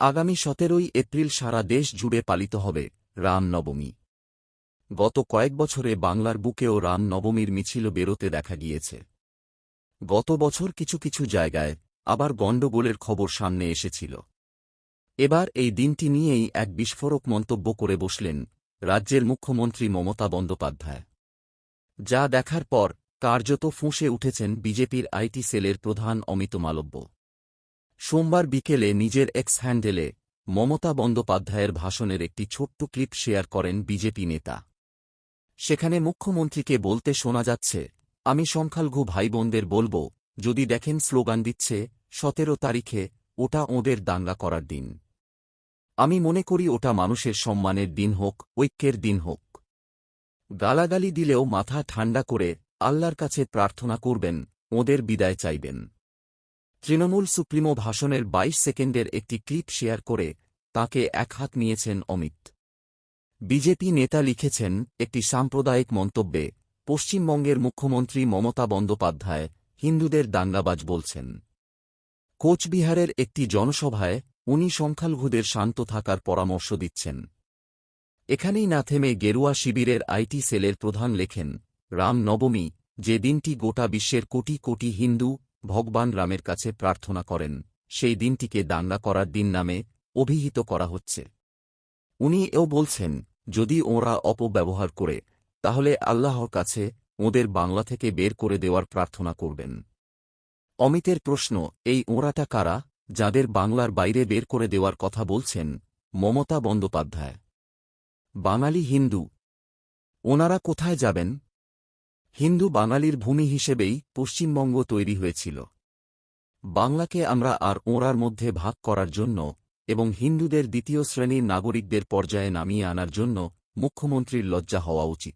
আগামী সতেরোই এপ্রিল সারা দেশ জুড়ে পালিত হবে রামনবমী। গত কয়েক বছরে বাংলার বুকেও রামনবমীর মিছিল বেরোতে দেখা গিয়েছে। গত বছর কিছু কিছু জায়গায় আবার গণ্ডগোলের খবর সামনে এসেছিল। এবার এই দিনটি নিয়েই এক বিস্ফোরক মন্তব্য করে বসলেন রাজ্যের মুখ্যমন্ত্রী মমতা বন্দ্যোপাধ্যায়। যা দেখার পর কার্যত ফুঁসে উঠেছেন বিজেপির আইটি সেলের প্রধান অমিত মালব্য। সোমবার বিকেলে নিজের এক্স হ্যান্ডেলে মমতা বন্দ্যোপাধ্যায়ের ভাষণের একটি ছোট্ট ক্লিপ শেয়ার করেন বিজেপি নেতা। সেখানে মুখ্যমন্ত্রীকে বলতে শোনা যাচ্ছে, আমি সংখ্যালঘু ভাইবোনদের বলব, যদি দেখেন স্লোগান দিচ্ছে, সতেরো তারিখে ওটা ওদের দাঙ্গা করার দিন। আমি মনে করি ওটা মানুষের সম্মানের দিন হোক, ঐক্যের দিন হোক। গালাগালি দিলেও মাথা ঠান্ডা করে আল্লাহর কাছে প্রার্থনা করবেন, ওদের বিদায় চাইবেন। তৃণমূল সুপ্রিমো ভাষণের ২২ সেকেন্ডের একটি ক্লিপ শেয়ার করে তাকে এক হাত নিয়েছেন অমিত। বিজেপি নেতা লিখেছেন, একটি সাম্প্রদায়িক মন্তব্যে পশ্চিমবঙ্গের মুখ্যমন্ত্রী মমতা বন্দ্যোপাধ্যায় হিন্দুদের দাঙ্গাবাজ বলছেন। কোচবিহারের একটি জনসভায় উনি সংখ্যালঘুদের শান্ত থাকার পরামর্শ দিচ্ছেন। এখানেই না থেমে গেরুয়া শিবিরের আইটি সেলের প্রধান লেখেন, রাম নবমী, যে দিনটি গোটা বিশ্বের কোটি কোটি হিন্দু ভগবান রামের কাছে প্রার্থনা করেন, সেই দিনটিকে দাঙ্গা করার দিন নামে অভিহিত করা হচ্ছে। উনি এও বলছেন, যদি ওঁরা অপব্যবহার করে, তাহলে আল্লাহর কাছে ওদের বাংলা থেকে বের করে দেওয়ার প্রার্থনা করবেন। অমিতের প্রশ্ন, এই ওঁরাটা কারা, যাদের বাংলার বাইরে বের করে দেওয়ার কথা বলছেন, মমতা বন্দ্যোপাধ্যায়। বাঙালি হিন্দু। ওনারা কোথায় যাবেন? হিন্দু বাঙালির ভূমি হিসেবেই পশ্চিমবঙ্গ তৈরি হয়েছিল। বাংলাকে আমরা আর ওঁরার মধ্যে ভাগ করার জন্য এবং হিন্দুদের দ্বিতীয় শ্রেণির নাগরিকদের পর্যায়ে নামিয়ে আনার জন্য মুখ্যমন্ত্রীর লজ্জা হওয়া উচিত।